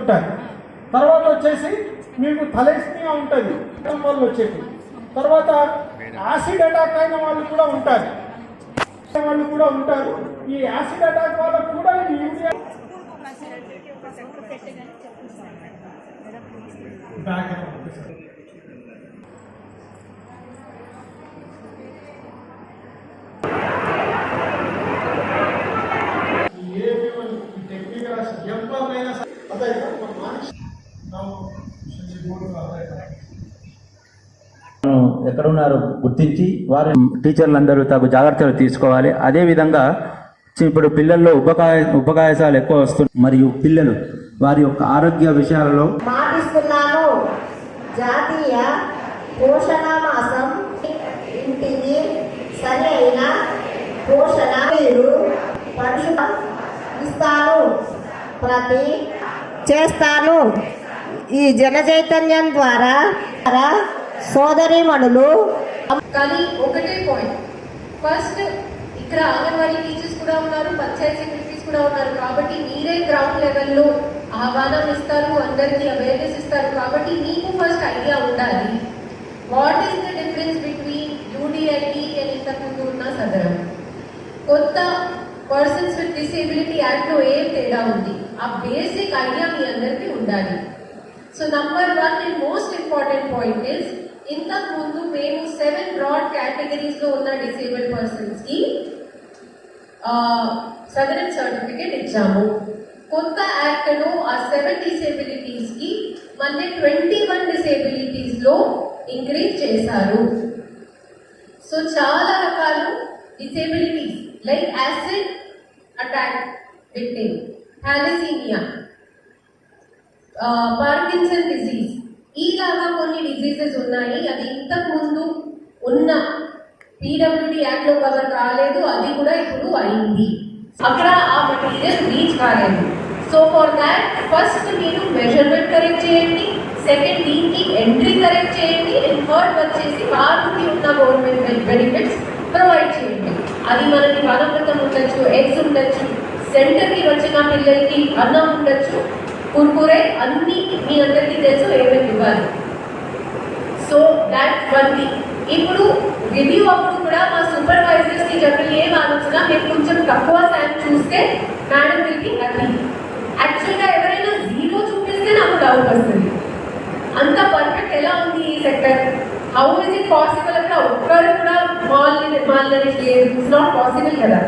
ఉంటాయి తర్వాత వచ్చేసి మీకు థలైస్మియా ఉంటుంది. వాళ్ళు వచ్చేసి. తర్వాత యాసిడ్ అటాక్ అయిన వాళ్ళు కూడా ఉంటారు. వాళ్ళు కూడా ఉంటారు. ఈ యాసిడ్ అటాక్ వాళ్ళకు కూడా యూరియా బ్యాక్ ఎక్కడున్నారో గుర్తించి వారి టీచర్లందరూ తగు జాగ్రత్తలు తీసుకోవాలి. అదేవిధంగా ఇప్పుడు పిల్లల్లో ఉపకాయ ఉపకాయసాలు ఎక్కువ వస్తున్నాయి మరియు పిల్లలు వారి యొక్క ఆరోగ్య విషయాలలో జాతీయ పోషణ మాసం ఇంటికి సరైన పోషణ మీరు పరిశుభ్ర ఇస్తాను. ప్రతి చేస్తాను. ఈ జన చైతన్యం ద్వారా ద్వారా సోదరీమణులు కానీ ఒకటే పాయింట్ ఫస్ట్ ఇక్కడ అంగన్వాడీ టీచర్స్ కూడా ఉన్నారు పంచాయత్ సెక్రటరీస్ కూడా ఉన్నారు. కాబట్టి మీరే గ్రౌండ్ లెవెల్లో ఆహ్వానం ఇస్తారు అందరికీ అవేర్నెస్ ఇస్తారు. కాబట్టి మీకు ఫస్ట్ ఐడియా ఉండాలి. What is the difference between UDID అని ఇంతకుముందు ఉన్న సదరం? కొత్త పర్సన్స్ విత్ డిసేబిలిటీ యాక్ట్లో ఏం తేడా ఉంది? ఆ బేసిక్ ఐడియా మీ అందరికీ ఉండాలి. So number one and most important point is ఇంతకు ముందు మేము సెవెన్ బ్రాడ్ కేటగిరీస్లో ఉన్న డిసేబుల్డ్ పర్సన్స్కి సదరన్ సర్టిఫికేట్ ఇచ్చాము. కొత్త యాక్ట్లో ఆ సెవెన్ డిసేబిలిటీస్కి మళ్ళీ ట్వంటీ వన్ డిసేబిలిటీస్లో ఇంక్రీజ్ చేశారు. సో చాలా రకాలు disabilities like acid attack victim thalassaemia Parkinson disease ఈలాగా కొన్ని డిసీజెస్ ఉన్నాయి. అది ఇంతకుముందు ఉన్న పీడబ్ల్యూడి యాక్ట్లో కవర్ కాలేదు. అది కూడా ఇప్పుడు అయింది. అక్కడ ఆ మెటీరియల్ రీచ్ కాలేదు. సో ఫర్ దాట్ ఫస్ట్ మీరు మెజర్మెంట్ కరెక్ట్ చేయండి. సెకండ్ దీనికి ఎంట్రీ కరెక్ట్ చేయండి. అండ్ థర్డ్ వచ్చేసి వారికి ఉన్న గవర్నమెంట్ బెనిఫిట్స్ ప్రొవైడ్ చేయండి. అది మనకి వనప్రతం ఉండొచ్చు ఎగ్స్ ఉండొచ్చు సెంటర్కి వచ్చిన పిల్లలకి అన్నం ఉండొచ్చు కుర్కురే అన్ని మీ అందరికీ తెలుసు ఏమేమి ఇవ్వాలి సో దాట్ వన్ థింగ్ ఇప్పుడు రివ్యూ అప్పుడు కూడా మా సూపర్వైజర్స్కి చెప్పి ఏం ఆలోచన? మీరు కొంచెం తక్కువ శాంప్ చూస్తే మేడం విల్ అన్ని యాక్చువల్గా ఎవరైనా జీరో చూపిస్తే నాకు డౌట్ వస్తుంది. అంత పర్ఫెక్ట్ ఎలా ఉంది ఈ sector how is it possible అక్కడ ఒక్కరు కూడా మాల్ మాల్ లేదు ఇట్స్ నాట్ పాసిబుల్ కదా.